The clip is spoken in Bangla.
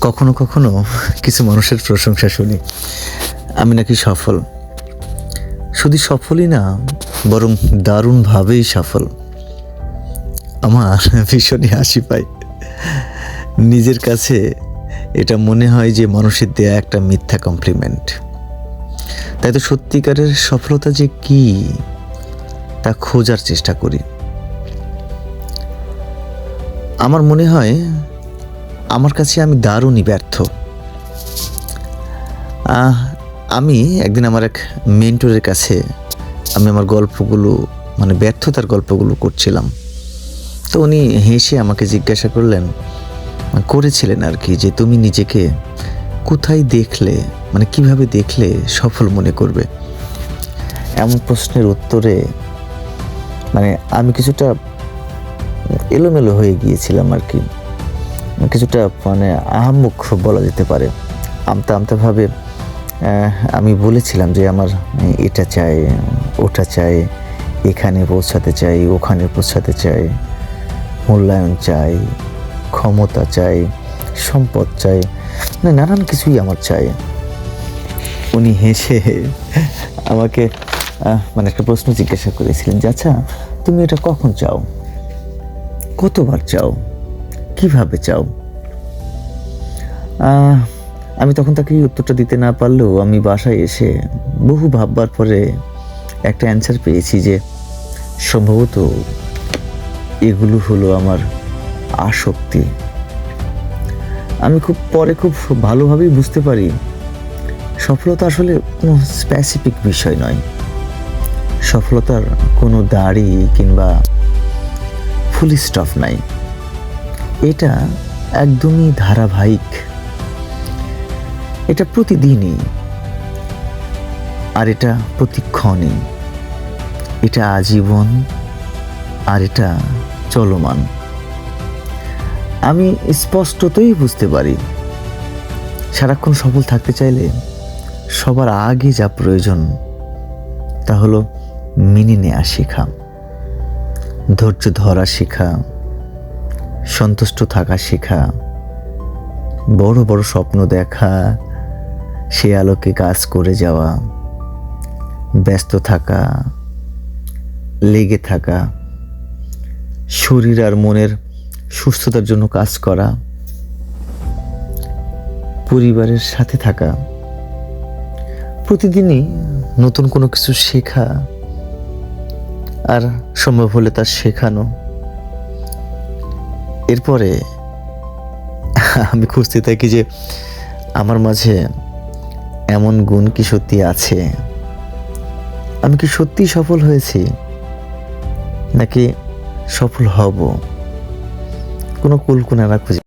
কখনো কখনো কিছু মানুষের প্রশংসা শুনি। আমি নাকি সফল। শুধু সফলই না, বরং দারুণভাবেই সফল। আমার ভীষণই হাসি পায়। নিজের কাছে এটা মনে হয় যে মানুষের দেয়া একটা মিথ্যা কমপ্লিমেন্ট তাই তো সত্যিকারের সফলতা যে কি, তা খোঁজার চেষ্টা করি। আমার মনে হয় আমার কাছে আমি দারুণই ব্যর্থ। আমি একদিন আমার এক মেন্টরের কাছে আমি আমার গল্পগুলো মানে ব্যর্থতার গল্পগুলো করছিলাম। তো উনি হেসে আমাকে জিজ্ঞাসা করলেন, করেছিলেন আর কি, যে তুমি নিজেকে কোথায় দেখলে মানে কীভাবে দেখলে সফল মনে করবে? এমন প্রশ্নের উত্তরে মানে আমি কিছুটা এলোমেলো হয়ে গিয়েছিলাম আর কি। কিছুটা মানে আহাম্মুখ বলা যেতে পারে। আমতা আমতাভাবে আমি বলেছিলাম যে আমার এটা চাই, ওটা চাই, এখানে পৌঁছাতে চাই, ওখানে পৌঁছাতে চাই, মূল্যায়ন চাই, ক্ষমতা চাই, সম্পদ চাই মানে নানান কিছুই আমার চাই। উনি হেসে আমাকে মানে একটা প্রশ্ন জিজ্ঞাসা করেছিলেন যে আচ্ছা তুমি এটা কখন চাও? কতবার চাও? কীভাবে চাও? আমি তখন তাকে উত্তরটা দিতে না পারলেও আমি বাসায় এসে বহু ভাববার পরে একটা অ্যান্সার পেয়েছি যে সম্ভবত এগুলো হলো আমার আসক্তি। আমি খুব, পরে খুব ভালোভাবেই বুঝতে পারি, সফলতা আসলে কোনো স্পেসিফিক বিষয় নয়। সফলতার কোনো দাড়ি কিংবা ফুল স্টফ নাই। এটা একদমই ধারাবাহিক। এটা প্রতিদিনই। আর এটা প্রতিক্ষণই। এটা আজীবন। আর এটা চলমান। আমি স্পষ্টতই বুঝতে পারি। সারাক্ষণ সফল থাকতে চাইলে সবার আগে যা প্রয়োজন তা হলো মেনে নেওয়া শেখা। ধৈর্য ধরা শেখা। সন্তুষ্ট থাকা শেখা। বড় বড় স্বপ্ন দেখা, সে আলোকে কাজ করে যাওয়া। ব্যস্ত থাকা, লেগে থাকা। শরীর আর মনের সুস্থতার জন্য কাজ করা। পরিবারের সাথে থাকা। প্রতিদিনই নতুন কোনো কিছু শেখা। আর সম্ভব হলে তার শেখানো। এরপরে আমি খুঁজতে থাকি যে আমার মাঝে এমন গুণ কি সত্যি আছে? আমি কি সত্যি সফল হয়েছি? নাকি সফল হব? কোনো কুলকুনারা খুঁজে